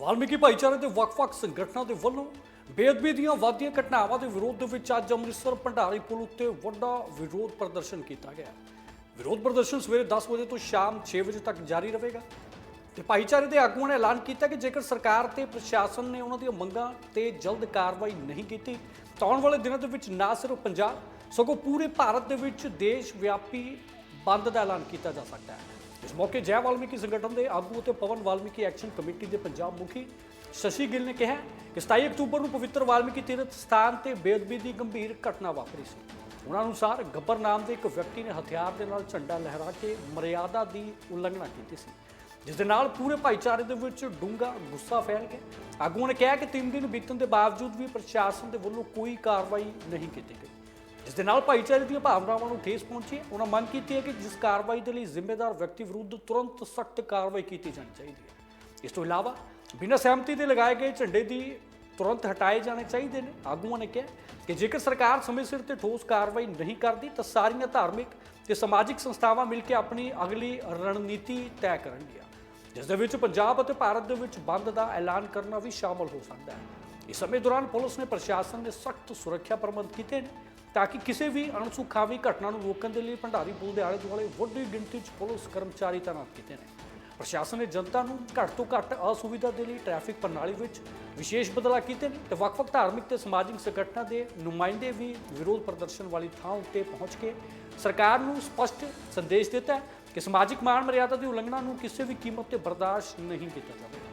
ਵਾਲਮੀਕੀ ਭਾਈਚਾਰੇ ਦੇ ਵੱਖ-ਵੱਖ ਸੰਗਠਨਾਂ ਦੇ ਵੱਲੋਂ ਬੇਅਦਬੀ ਦੀਆਂ ਵਾਧੀਆਂ ਘਟਨਾਵਾਂ ਦੇ ਵਿਰੋਧ ਦੇ ਵਿੱਚ ਅੱਜ ਅੰਮ੍ਰਿਤਸਰ ਭੰਡਾਰੀ ਪੁਲ ਉੱਤੇ ਵੱਡਾ ਵਿਰੋਧ ਪ੍ਰਦਰਸ਼ਨ ਕੀਤਾ ਗਿਆ। ਵਿਰੋਧ ਪ੍ਰਦਰਸ਼ਨ ਸਵੇਰੇ 10 ਵਜੇ ਤੋਂ ਸ਼ਾਮ 6 ਵਜੇ ਤੱਕ ਜਾਰੀ ਰਹੇਗਾ ਤੇ ਭਾਈਚਾਰੇ ਦੇ ਆਗੂਆਂ ਨੇ ਐਲਾਨ ਕੀਤਾ ਕਿ ਜੇਕਰ ਸਰਕਾਰ ਤੇ ਪ੍ਰਸ਼ਾਸਨ ਨੇ ਉਹਨਾਂ ਦੀਆਂ ਮੰਗਾਂ ਤੇ ਜਲਦ ਕਾਰਵਾਈ ਨਹੀਂ ਕੀਤੀ, ਤਾਂ ਆਉਣ ਵਾਲੇ ਦਿਨਾਂ ਦੇ ਵਿੱਚ ਨਾ ਸਿਰਫ ਪੰਜਾਬ, ਸਗੋਂ ਪੂਰੇ ਭਾਰਤ ਦੇ ਵਿੱਚ ਦੇਸ਼ ਵਿਆਪੀ ਬੰਦ ਦਾ ਐਲਾਨ ਕੀਤਾ ਜਾ ਸਕਦਾ ਹੈ। ਇਸ ਮੌਕੇ ਜੈ ਵਾਲਮੀਕੀ ਸੰਗਠਨ ਦੇ ਆਗੂ ਅਤੇ ਪਵਨ ਵਾਲਮੀਕੀ ਐਕਸ਼ਨ ਕਮੇਟੀ ਦੇ ਪੰਜਾਬ ਮੁਖੀ ਸ਼ਸ਼ੀ ਗਿੱਲ ਨੇ ਕਿਹਾ ਕਿ 27 ਅਕਤੂਬਰ ਨੂੰ ਪਵਿੱਤਰ ਵਾਲਮੀਕੀ ਤੀਰਥ ਸਥਾਨ ਤੇ ਬੇਅਦਬੀ ਦੀ ਗੰਭੀਰ ਘਟਨਾ ਵਾਪਰੀ ਸੀ। ਉਹਨਾਂ ਅਨੁਸਾਰ ਗੱਬਰ ਨਾਮ ਦੇ ਇੱਕ ਵਿਅਕਤੀ ਨੇ ਹਥਿਆਰ ਦੇ ਨਾਲ ਝੰਡਾ ਲਹਿਰਾ ਕੇ ਮਰਿਆਦਾ ਦੀ ਉਲੰਘਣਾ ਕੀਤੀ ਸੀ, ਜਿਸ ਦੇ ਨਾਲ ਪੂਰੇ ਭਾਈਚਾਰੇ ਦੇ ਵਿੱਚ ਡੂੰਘਾ ਗੁੱਸਾ ਫੈਲ ਗਿਆ। ਆਗੂਆਂ ਨੇ ਕਿਹਾ ਕਿ ਤਿੰਨ ਦਿਨ ਬੀਤਣ ਦੇ ਬਾਵਜੂਦ ਵੀ ਪ੍ਰਸ਼ਾਸਨ ਦੇ ਵੱਲੋਂ ਕੋਈ ਕਾਰਵਾਈ ਨਹੀਂ ਕੀਤੀ ਗਈ। ਜਿਸ ਦੇ ਨਾਲ ਭਾਈਚਾਰੇ ਦੀਆਂ ਭਾਵਨਾਵਾਂ ਨੂੰ ਠੇਸ ਪਹੁੰਚੀ ਹੈ। ਉਹਨਾਂ ਮੰਗ ਕੀਤੀ ਹੈ ਕਿ ਜਿਸ ਕਾਰਵਾਈ ਦੇ ਲਈ ਜ਼ਿੰਮੇਦਾਰ ਵਿਅਕਤੀ ਵਿਰੁੱਧ ਤੁਰੰਤ ਸਖਤ ਕਾਰਵਾਈ ਕੀਤੀ ਜਾਣੀ ਚਾਹੀਦੀ ਹੈ। ਇਸ ਤੋਂ ਇਲਾਵਾ ਬਿਨਾਂ ਸਹਿਮਤੀ ਦੇ ਲਗਾਏ ਗਏ ਝੰਡੇ ਦੀ ਤੁਰੰਤ ਹਟਾਏ ਜਾਣੇ ਚਾਹੀਦੇ ਨੇ। ਆਗੂਆਂ ਨੇ ਕਿਹਾ ਕਿ ਜੇਕਰ ਸਰਕਾਰ ਸਮੇਂ ਸਿਰ ਤੇ ਠੋਸ ਕਾਰਵਾਈ ਨਹੀਂ ਕਰਦੀ, ਤਾਂ ਸਾਰੀਆਂ ਧਾਰਮਿਕ ਤੇ ਸਮਾਜਿਕ ਸੰਸਥਾਵਾਂ ਮਿਲ ਕੇ ਆਪਣੀ ਅਗਲੀ ਰਣਨੀਤੀ ਤੈਅ ਕਰਨਗੀਆਂ। ਜਿਸ ਦੇ ਵਿੱਚ ਪੰਜਾਬ ਅਤੇ ਭਾਰਤ ਦੇ ਵਿੱਚ ਬੰਦ ਦਾ ਐਲਾਨ ਕਰਨਾ ਵੀ ਸ਼ਾਮਲ ਹੋ ਸਕਦਾ ਹੈ। ਇਸ ਸਮੇਂ ਦੌਰਾਨ ਪੁਲਿਸ ਨੇ ਪ੍ਰਸ਼ਾਸਨ ਨੇ ਸਖਤ ਸੁਰੱਖਿਆ ਪ੍ਰਬੰਧ ਕੀਤੇ ਨੇ। ਤਾਂ ਕਿ ਕਿਸੇ ਵੀ ਅਣਸੁਖਾਵੀ ਘਟਨਾ ਨੂੰ ਰੋਕਣ ਦੇ ਲਈ ਭੰਡਾਰੀ ਪੁਲ ਦੇ ਆਲੇ ਦੁਆਲੇ ਵੱਡੀ ਗਿਣਤੀ 'ਚ ਪੁਲਿਸ ਕਰਮਚਾਰੀ ਤਾਇਨਾਤ ਕੀਤੇ ਨੇ। ਪ੍ਰਸ਼ਾਸਨ ਨੇ ਜਨਤਾ ਨੂੰ ਘੱਟ ਤੋਂ ਘੱਟ ਅਸੁਵਿਧਾ ਦੇ ਲਈ ਟ੍ਰੈਫਿਕ ਪ੍ਰਣਾਲੀ ਵਿੱਚ ਵਿਸ਼ੇਸ਼ ਬਦਲਾਅ ਕੀਤੇ ਨੇ ਤੇ ਵੱਖ-ਵੱਖ ਧਾਰਮਿਕ ਤੇ ਸਮਾਜਿਕ ਸੰਗਠਨਾਂ ਦੇ ਨੁਮਾਇੰਦੇ ਵੀ ਵਿਰੋਧ ਪ੍ਰਦਰਸ਼ਨ ਵਾਲੀ ਥਾਂ ਉੱਤੇ ਪਹੁੰਚ ਕੇ ਸਰਕਾਰ ਨੂੰ ਸਪਸ਼ਟ ਸੰਦੇਸ਼ ਦਿੱਤਾ ਹੈ ਕਿ ਸਮਾਜਿਕ ਮਾਣ ਮਰਿਆਦਾ ਦੀ ਉਲੰਘਣਾ ਨੂੰ ਕਿਸੇ ਵੀ ਕੀਮਤ ਤੇ ਬਰਦਾਸ਼ਤ ਨਹੀਂ ਕੀਤਾ ਜਾਵੇਗਾ।